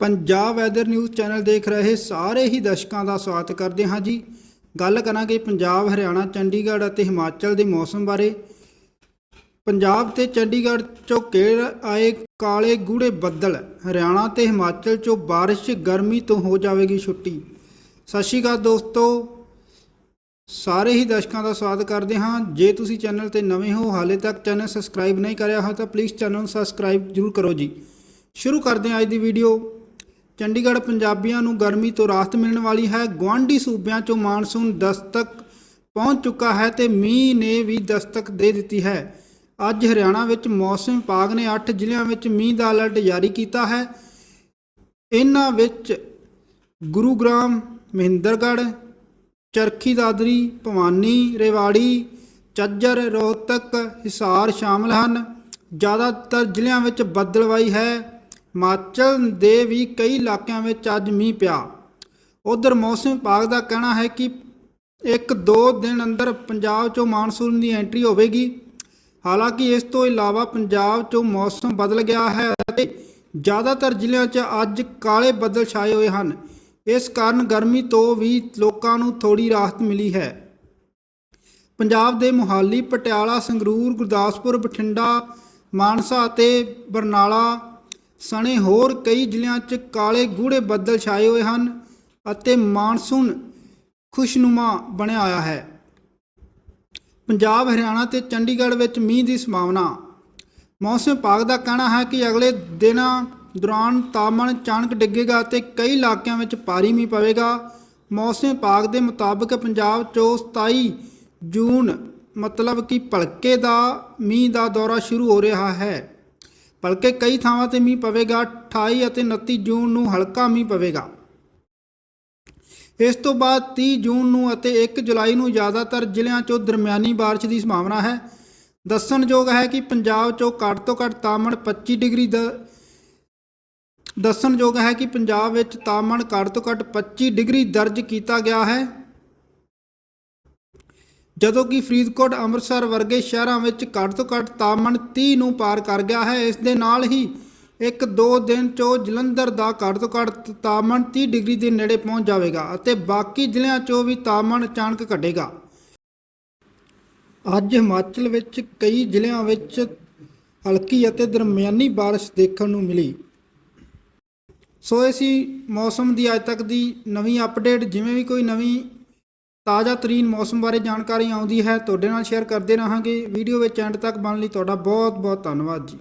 Punjab weather news channel ਦੇਖ ਰਹੇ ਸਾਰੇ ਹੀ ਦਰਸ਼ਕਾਂ ਦਾ ਸਵਾਗਤ ਕਰਦੇ ਹਾਂ ਜੀ। ਗੱਲ ਕਰਾਂਗੇ ਪੰਜਾਬ, ਹਰਿਆਣਾ, ਚੰਡੀਗੜ੍ਹ ਅਤੇ ਹਿਮਾਚਲ ਦੇ ਮੌਸਮ ਬਾਰੇ। ਪੰਜਾਬ ਤੇ ਚੰਡੀਗੜ੍ਹ ਚੋਂ ਘੇਰ ਆਏ ਕਾਲੇ ਗੂੜੇ ਬੱਦਲ, ਹਰਿਆਣਾ ਤੇ ਹਿਮਾਚਲ ਚੋਂ ਬਾਰਿਸ਼ ਗਰਮੀ ਤੋਂ ਹੋ ਜਾਵੇਗੀ ਛੁੱਟੀ। ਸਤਿ ਸ਼੍ਰੀ ਅਕਾਲ ਦੋਸਤੋ, ਸਾਰੇ ਹੀ ਦਰਸ਼ਕਾਂ ਦਾ ਸਵਾਗਤ ਕਰਦੇ ਹਾਂ। ਜੇ ਤੁਸੀਂ ਚੈਨਲ ਤੇ ਨਵੇਂ ਹੋ, ਹਾਲੇ ਤੱਕ ਚੈਨਲ ਸਬਸਕ੍ਰਾਈਬ ਨਹੀਂ ਕਰਿਆ ਹੈ ਤਾਂ ਪਲੀਜ਼ ਚੈਨਲ ਨੂੰ ਸਬਸਕ੍ਰਾਈਬ ਜ਼ਰੂਰ ਕਰੋ ਜੀ। ਸ਼ੁਰੂ ਕਰਦੇ ਹਾਂ ਅੱਜ ਦੀ ਵੀਡੀਓ ਚੰਡੀਗੜ੍ਹ ਪੰਜਾਬੀਆਂ ਨੂੰ ਗਰਮੀ ਤੋਂ ਰਾਹਤ ਮਿਲਣ ਵਾਲੀ ਹੈ। ਗੁਆਂਢੀ ਸੂਬਿਆਂ 'ਚੋਂ ਮਾਨਸੂਨ ਦਸਤਕ ਪਹੁੰਚ ਚੁੱਕਾ ਹੈ ਤੇ ਮੀਂਹ ਨੇ ਵੀ ਦਸਤਕ ਦੇ ਦਿੱਤੀ ਹੈ। ਅੱਜ ਹਰਿਆਣਾ ਵਿੱਚ ਮੌਸਮ ਵਿਭਾਗ ਨੇ 8 ਜ਼ਿਲ੍ਹਿਆਂ ਵਿੱਚ ਮੀਂਹ ਦਾ ਅਲਰਟ ਜਾਰੀ ਕੀਤਾ ਹੈ। ਇਹਨਾਂ ਵਿੱਚ ਗੁਰੂਗ੍ਰਾਮ, ਮਹਿੰਦਰਗੜ੍ਹ, ਚਰਖੀ ਦਾਦਰੀ, ਭਵਾਨੀ, ਰੇਵਾੜੀ ਚੱਜਰ ਰੋਹਤਕ, ਹਿਸਾਰ ਸ਼ਾਮਲ ਹਨ। ਜ਼ਿਆਦਾਤਰ ਜ਼ਿਲ੍ਹਿਆਂ ਵਿੱਚ ਬੱਦਲਵਾਈ ਹੈ। ਹਿਮਾਚਲ ਦੇ ਵੀ ਕਈ ਇਲਾਕਿਆਂ ਵਿੱਚ ਅੱਜ ਮੀਂਹ ਪਿਆ। ਉਧਰ ਮੌਸਮ ਵਿਭਾਗ ਦਾ ਕਹਿਣਾ ਹੈ ਕਿ ਇੱਕ ਦੋ ਦਿਨ ਅੰਦਰ ਪੰਜਾਬ 'ਚੋਂ ਮਾਨਸੂਨ ਦੀ ਐਂਟਰੀ ਹੋਵੇਗੀ। ਹਾਲਾਂਕਿ ਇਸ ਤੋਂ ਇਲਾਵਾ ਪੰਜਾਬ 'ਚੋਂ ਮੌਸਮ ਬਦਲ ਗਿਆ ਹੈ ਅਤੇ ਜ਼ਿਆਦਾਤਰ ਜ਼ਿਲ੍ਹਿਆਂ 'ਚ ਅੱਜ ਕਾਲੇ ਬੱਦਲ ਛਾਏ ਹੋਏ ਹਨ। ਇਸ ਕਾਰਨ ਗਰਮੀ ਤੋਂ ਵੀ ਲੋਕਾਂ ਨੂੰ ਥੋੜੀ ਰਾਹਤ ਮਿਲੀ ਹੈ। ਪੰਜਾਬ ਦੇ ਮੁਹਾਲੀ, ਪਟਿਆਲਾ, ਸੰਗਰੂਰ, ਗੁਰਦਾਸਪੁਰ, ਬਠਿੰਡਾ, ਮਾਨਸਾ ਅਤੇ ਬਰਨਾਲਾ ਸਣੇ ਹੋਰ ਕਈ ਜ਼ਿਲ੍ਹਿਆਂ 'ਚ ਕਾਲੇ ਗੂੜੇ ਬੱਦਲ ਛਾਏ ਹੋਏ ਹਨ ਅਤੇ ਮਾਨਸੂਨ ਖੁਸ਼ਨੁਮਾ ਬਣਿਆ ਹੋਇਆ ਹੈ। ਪੰਜਾਬ, ਹਰਿਆਣਾ ਤੇ ਚੰਡੀਗੜ੍ਹ ਵਿੱਚ ਮੀਂਹ ਦੀ ਸੰਭਾਵਨਾ। ਮੌਸਮ ਵਿਭਾਗ ਦਾ ਕਹਿਣਾ ਹੈ ਕਿ ਅਗਲੇ ਦਿਨਾਂ ਦੌਰਾਨ ਤਾਪਮਾਨ ਅਚਾਨਕ ਡਿੱਗੇਗਾ ਤੇ ਕਈ ਇਲਾਕਿਆਂ ਵਿੱਚ ਭਾਰੀ ਮੀਂਹ ਪਵੇਗਾ। ਮੌਸਮ ਵਿਭਾਗ ਦੇ ਮੁਤਾਬਕ ਪੰਜਾਬ 'ਚੋਂ 27 ਜੂਨ ਮਤਲਬ ਕਿ ਭਲਕੇ ਦਾ ਮੀਂਹ ਦਾ ਦੌਰਾ ਸ਼ੁਰੂ ਹੋ ਰਿਹਾ ਹੈ। ਬਲਕਿ ਕਈ ਥਾਵਾਂ ਤੇ ਮੀਂਹ ਪਵੇਗਾ 28 ਅਤੇ 29 ਜੂਨ ਨੂੰ ਹਲਕਾ ਮੀਂਹ ਪਵੇਗਾ। ਇਸ ਤੋਂ ਬਾਅਦ 30 ਜੂਨ ਨੂੰ ਅਤੇ 1 ਜੁਲਾਈ ਨੂੰ ਜ਼ਿਆਦਾਤਰ ਜ਼ਿਲ੍ਹਿਆਂ 'ਚੋਂ ਦਰਮਿਆਨੀ ਬਾਰਿਸ਼ ਦੀ ਸੰਭਾਵਨਾ ਹੈ। ਦੱਸਣਯੋਗ ਹੈ ਕਿ ਪੰਜਾਬ 'ਚੋਂ ਘੱਟ ਤੋਂ ਘੱਟ ਤਾਪਮਾਨ 25 ਡਿਗਰੀ ਦਾ, ਦੱਸਣਯੋਗ ਹੈ ਕਿ ਪੰਜਾਬ ਵਿੱਚ ਤਾਪਮਾਨ ਘੱਟ ਤੋਂ ਘੱਟ 25 ਡਿਗਰੀ ਦਰਜ ਕੀਤਾ ਗਿਆ ਹੈ। ਜਦੋਂ ਕਿ ਫਰੀਦਕੋਟ ਅੰਮ੍ਰਿਤਸਰ ਵਰਗੇ ਸ਼ਹਿਰਾਂ ਵਿੱਚ ਘੱਟ ਤੋਂ ਘੱਟ ਤਾਪਮਾਨ 30 ਨੂੰ ਪਾਰ ਕਰ ਗਿਆ ਹੈ, ਇਸ ਦੇ ਨਾਲ ਹੀ ਇੱਕ ਦੋ ਦਿਨ ਚੋਂ ਜਲੰਧਰ ਦਾ ਘੱਟ ਤੋਂ ਘੱਟ ਤਾਪਮਾਨ 30 ਡਿਗਰੀ ਦੇ ਨੇੜੇ ਪਹੁੰਚ ਜਾਵੇਗਾ ਅਤੇ ਬਾਕੀ ਜ਼ਿਲ੍ਹਿਆਂ 'ਚੋਂ ਵੀ ਤਾਪਮਾਨ ਅਚਾਨਕ ਘਟੇਗਾ। ਅੱਜ ਹਿਮਾਚਲ ਵਿੱਚ ਕਈ ਜ਼ਿਲ੍ਹਿਆਂ ਵਿੱਚ ਹਲਕੀ ਅਤੇ ਦਰਮਿਆਨੀ ਬਾਰਿਸ਼ ਦੇਖਣ ਨੂੰ ਮਿਲੀ। ਸੋ ਇਹ ਸੀ ਮੌਸਮ ਦੀ ਅੱਜ ਤੱਕ ਦੀ ਨਵੀਂ ਅਪਡੇਟ ਜਿਵੇਂ ਵੀ ਕੋਈ ਨਵੀਂ ਤਾਜ਼ਾ ਤਰੀਨ ਮੌਸਮ ਬਾਰੇ ਜਾਣਕਾਰੀ ਆਉਂਦੀ ਹੈ, ਤੁਹਾਡੇ ਨਾਲ ਸ਼ੇਅਰ ਕਰਦੇ ਰਹਾਂਗੇ। ਵੀਡੀਓ ਵਿੱਚ ਐਂਡ ਤੱਕ ਬਣਨ ਲਈ ਤੁਹਾਡਾ ਬਹੁਤ ਬਹੁਤ ਧੰਨਵਾਦ ਜੀ।